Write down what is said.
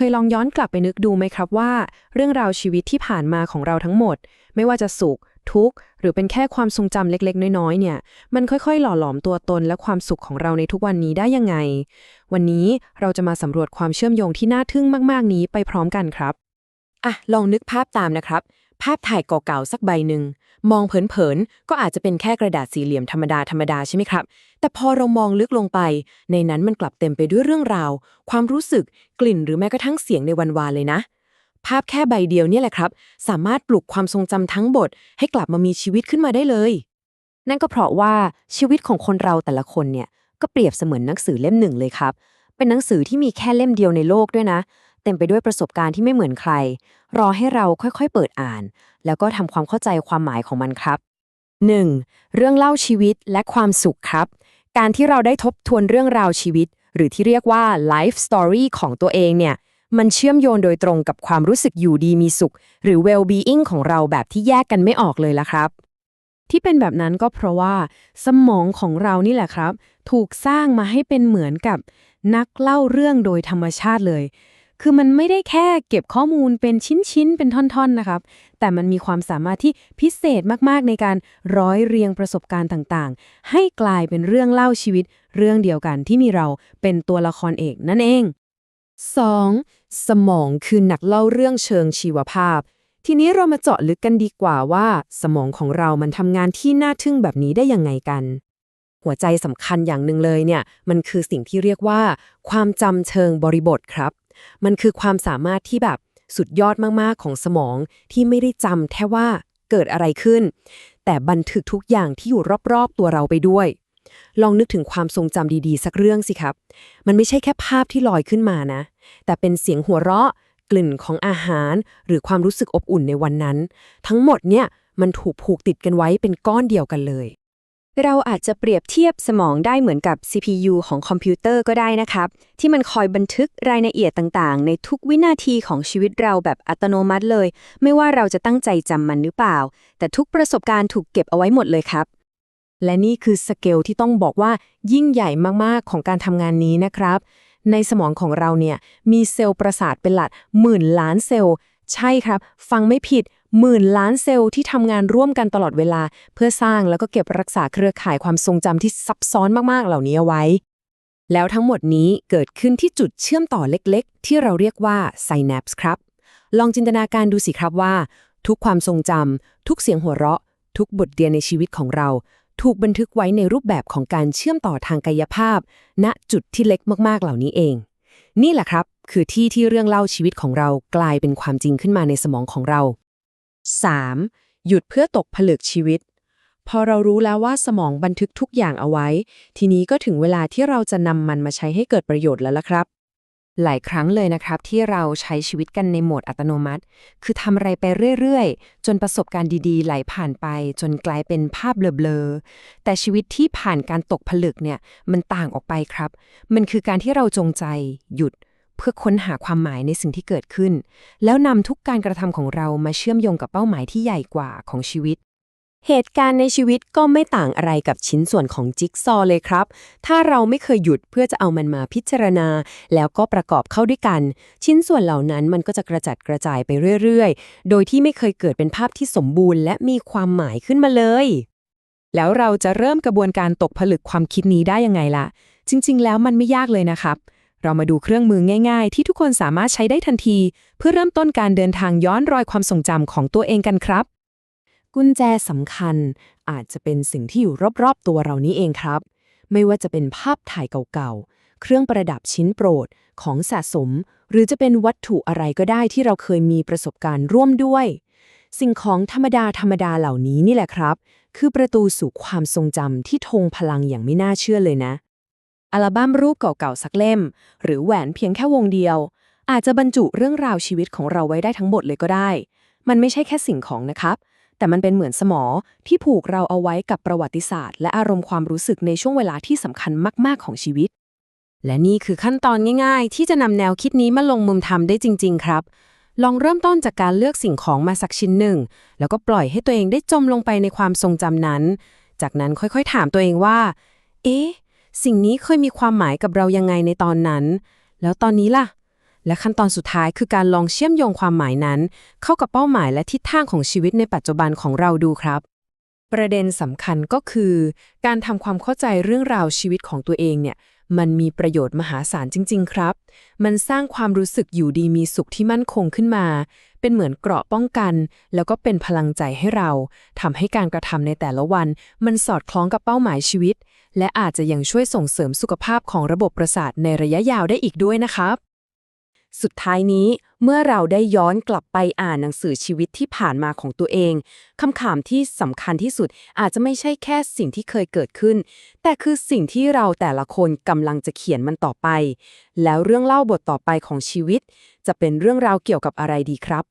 เคยลองย้อนกลับไปนึกดูไหมครับว่า เรื่องราวชีวิตที่ผ่านมาของเราทั้งหมด ไม่ว่าจะสุข ทุกข์ หรือเป็นแค่ความทรงจำเล็กๆ น้อยๆ เนี่ย มันค่อยๆ หล่อหลอมตัวตนและความสุขของเราในทุกวันนี้ได้ยังไง วันนี้เราจะมาสำรวจความเชื่อมโยงที่น่าทึ่งมาก ๆ นี้ไปพร้อมกันครับอะลองนึกภาพตามนะครับ ภาพถ่ายเก่าๆสักใบหนึ่ง มองเผินๆ ก็อาจจะเป็นแค่กระดาษสี่เหลี่ยมธรรมดาธรรมดาใช่ไหมครับ แต่พอเรามองลึกลงไป ในนั้นมันกลับเต็มไปด้วยเรื่องราว ความรู้สึกกลิ่นหรือแม้กระทั่งเสียงในวันวานเลยนะ ภาพแค่ใบเดียวเนี่ยแหละครับ สามารถปลุกความทรงจำทั้งบท ให้กลับมามีชีวิตขึ้นมาได้เลย นั่นก็เพราะว่าชีวิตของคนเราแต่ละคนเนี่ยก็เปรียบเสมือนหนังสือเล่มหนึ่งเลยครับ เป็นหนังสือที่มีแค่เล่มเดียวในโลกด้วยนะ ต็มไปด้วยประสบการณ์ที่ไม่เหมือนใคร รอให้เราค่อยๆ เปิดอ่าน แล้วก็ทำความเข้าใจความหมายของมันครับ 1. เรื่องเล่าชีวิตและความสุขครับ การที่เราได้ทบทวนเรื่องราวชีวิต หรือที่เรียกว่า life story ของตัวเองเนี่ย มันเชื่อมโยงโดยตรงกับความรู้สึกอยู่ดีมีสุข หรือ well being ของเราแบบที่แยกกันไม่ออกเลยละครับ ที่เป็นแบบนั้นก็เพราะว่า สมองของเรานี่แหละครับ ถูกสร้างมาให้เป็นเหมือนกับ นักเล่าเรื่องโดยธรรมชาติเลย คือมันไม่ได้แค่เก็บข้อมูลเป็นชิ้นๆ เป็นท่อนๆ นะครับ แต่มันมีความสามารถที่พิเศษมากๆ ในการร้อยเรียงประสบการณ์ต่างๆ ให้กลายเป็นเรื่องเล่าชีวิต เรื่องเดียวกันที่มีเราเป็นตัวละครเอกนั่นเอง 2. สมองคือนักเล่าเรื่องเชิงชีวภาพ ทีนี้เรามาเจาะลึกกันดีกว่าว่า สมองของเรามันทำงานที่น่าทึ่งแบบนี้ได้ยังไงกัน หัวใจสำคัญอย่างหนึ่งเลยเนี่ย มันคือสิ่งที่เรียกว่า ความจำเชิงบริบทครับ มันคือความสามารถที่แบบสุดยอดมากๆของสมองที่ไม่ได้จำแค่ว่าเกิดอะไรขึ้น แต่บันทึกทุกอย่างที่อยู่รอบๆตัวเราไปด้วย ลองนึกถึงความทรงจำดีๆ สักเรื่องสิครับ มันไม่ใช่แค่ภาพที่ลอยขึ้นมานะ แต่เป็นเสียงหัวเราะ กลิ่นของอาหาร หรือความรู้สึกอบอุ่นในวันนั้น ทั้งหมดเนี่ยมันถูกผูกติดกันไว้เป็นก้อนเดียวกันเลย เราอาจจะเปรียบเทียบสมองได้เหมือนกับ CPU ของคอมพิวเตอร์ก็ได้นะครับ ที่มันคอยบันทึกรายละเอียดต่างๆ ในทุกวินาทีของชีวิตเราแบบอัตโนมัติเลย ไม่ว่าเราจะตั้งใจจำมันหรือเปล่า แต่ทุกประสบการณ์ถูกเก็บเอาไว้หมดเลยครับ และนี่คือสเกลที่ต้องบอกว่ายิ่งใหญ่มากๆของการทำงานนี้นะครับ ในสมองของเราเนี่ยมีเซลล์ประสาทเป็นหลักหมื่นล้านเซลล์ ใช่ครับ ฟังไม่ผิด หมื่นล้านเซลล์ที่ทำงานร่วมกันตลอดเวลา เพื่อสร้างแล้วก็เก็บรักษาเครือข่ายความทรงจำที่ซับซ้อนมากๆเหล่านี้เอาไว้ แล้วทั้งหมดนี้เกิดขึ้นที่จุดเชื่อมต่อเล็กๆ ที่เราเรียกว่า synapse ครับ ลองจินตนาการดูสิครับว่า ทุกความทรงจำทุกเสียงหัวเราะ ทุกบทเรียนในชีวิตของเรา ถูกบันทึกไว้ในรูปแบบของการเชื่อมต่อทางกายภาพ ณจุดที่เล็กมากๆเหล่านี้เอง นี่แหละครับคือที่ที่เรื่องเล่าชีวิตของเรากลายเป็นความจริงขึ้นมาในสมองของเรา 3. หยุดเพื่อตกผลึกชีวิต พอเรารู้แล้วว่าสมองบันทึกทุกอย่างเอาไว้ ทีนี้ก็ถึงเวลาที่เราจะนำมันมาใช้ให้เกิดประโยชน์แล้วล่ะครับ หลายครั้งเลยนะครับที่เราใช้ชีวิตกันในโหมดอัตโนมัติ คือทำอะไรไปเรื่อยๆ จนประสบการณ์ดีๆ ไหลผ่านไป จนกลายเป็นภาพเบลอๆ แต่ชีวิตที่ผ่านการตกผลึกเนี่ยมันต่างออกไปครับ มันคือการที่เราจงใจ หยุด เพื่อค้นหาความหมายในสิ่งที่เกิดขึ้น แล้วนำทุกการกระทำของเรามาเชื่อมโยงกับเป้าหมายที่ใหญ่กว่าของชีวิต เหตุการณ์ในชีวิตก็ไม่ต่างอะไรกับชิ้นส่วนของจิ๊กซอเลยครับ ถ้าเราไม่เคยหยุดเพื่อจะเอามันมาพิจารณา แล้วก็ประกอบเข้าด้วยกัน ชิ้นส่วนเหล่านั้นมันก็จะกระจัดกระจายไปเรื่อยๆ โดยที่ไม่เคยเกิดเป็นภาพที่สมบูรณ์ และมีความหมายขึ้นมาเลย แล้วเราจะเริ่มกระบวนการตกผลึกความคิดนี้ได้ยังไงล่ะ จริง ๆ แล้วมันไม่ยากเลยนะครับ เรามาดูเครื่องมือง่าย ๆ ที่ทุกคนสามารถใช้ได้ทันที เพื่อเริ่มต้นการเดินทางย้อนรอยความทรงจำของตัวเองกันครับ กุญแจสำคัญ อาจจะเป็นสิ่งที่อยู่รอบๆตัวเรานี้เองครับ ไม่ว่าจะเป็นภาพถ่ายเก่าๆ เครื่องประดับชิ้นโปรดของสะสม หรือจะเป็นวัตถุอะไรก็ได้ที่เราเคยมีประสบการณ์ร่วมด้วย สิ่งของธรรมดาธรรมดาเหล่านี้นี่แหละครับ คือประตูสู่ความทรงจำที่ทงพลังอย่างไม่น่าเชื่อเลยนะ อัลบั้มรูปเก่าๆสักเล่ม หรือแหวนเพียงแค่วงเดียว อาจจะบรรจุเรื่องราวชีวิตของเราไว้ได้ทั้งหมดเลยก็ได้ มันไม่ใช่แค่สิ่งของนะครับ แต่มันเป็นเหมือนสมอที่ผูกเราเอาไว้กับประวัติศาสตร์ และอารมณ์ความรู้สึกในช่วงเวลาที่สำคัญมากๆของชีวิต และนี่คือขั้นตอนง่าย ๆ ที่จะนำแนวคิดนี้มาลงมือทำได้จริง ๆ ครับลองเริ่มต้นจากการเลือกสิ่งของมาสักชิ้นหนึ่ง แล้วก็ปล่อยให้ตัวเองได้จมลงไปในความทรงจำนั้น จากนั้นค่อยๆ ถามตัวเองว่า เอ๊ะ สิ่งนี้เคยมีความหมายกับเรายังไงในตอนนั้น แล้วตอนนี้ล่ะ และขั้นตอนสุดท้ายคือการลองเชื่อมโยงความหมายนั้น เข้ากับเป้าหมายและทิศทางของชีวิตในปัจจุบันของเราดูครับ ประเด็นสำคัญก็คือ การทำความเข้าใจเรื่องราวชีวิตของตัวเองเนี่ยมันมีประโยชน์มหาศาลจริง ๆ ครับ มันสร้างความรู้สึกอยู่ดีมีสุขที่มั่นคงขึ้นมา เป็นเหมือนเกราะป้องกัน แล้วก็เป็นพลังใจให้เรา ทำให้การกระทำในแต่ละวัน มันสอดคล้องกับเป้าหมายชีวิต และอาจจะยังช่วยส่งเสริมสุขภาพของระบบประสาทในระยะยาวได้อีกด้วยนะครับ สุดท้ายนี้เมื่อเราได้ย้อนกลับไปอ่านหนังสือชีวิตที่ผ่านมาของตัวเองคำถามที่สำคัญที่สุดอาจจะไม่ใช่แค่สิ่งที่เคยเกิดขึ้น แต่คือสิ่งที่เราแต่ละคนกำลังจะเขียนมันต่อไป แล้วเรื่องเล่าบทต่อไปของชีวิต จะเป็นเรื่องราวเกี่ยวกับอะไรดีครับ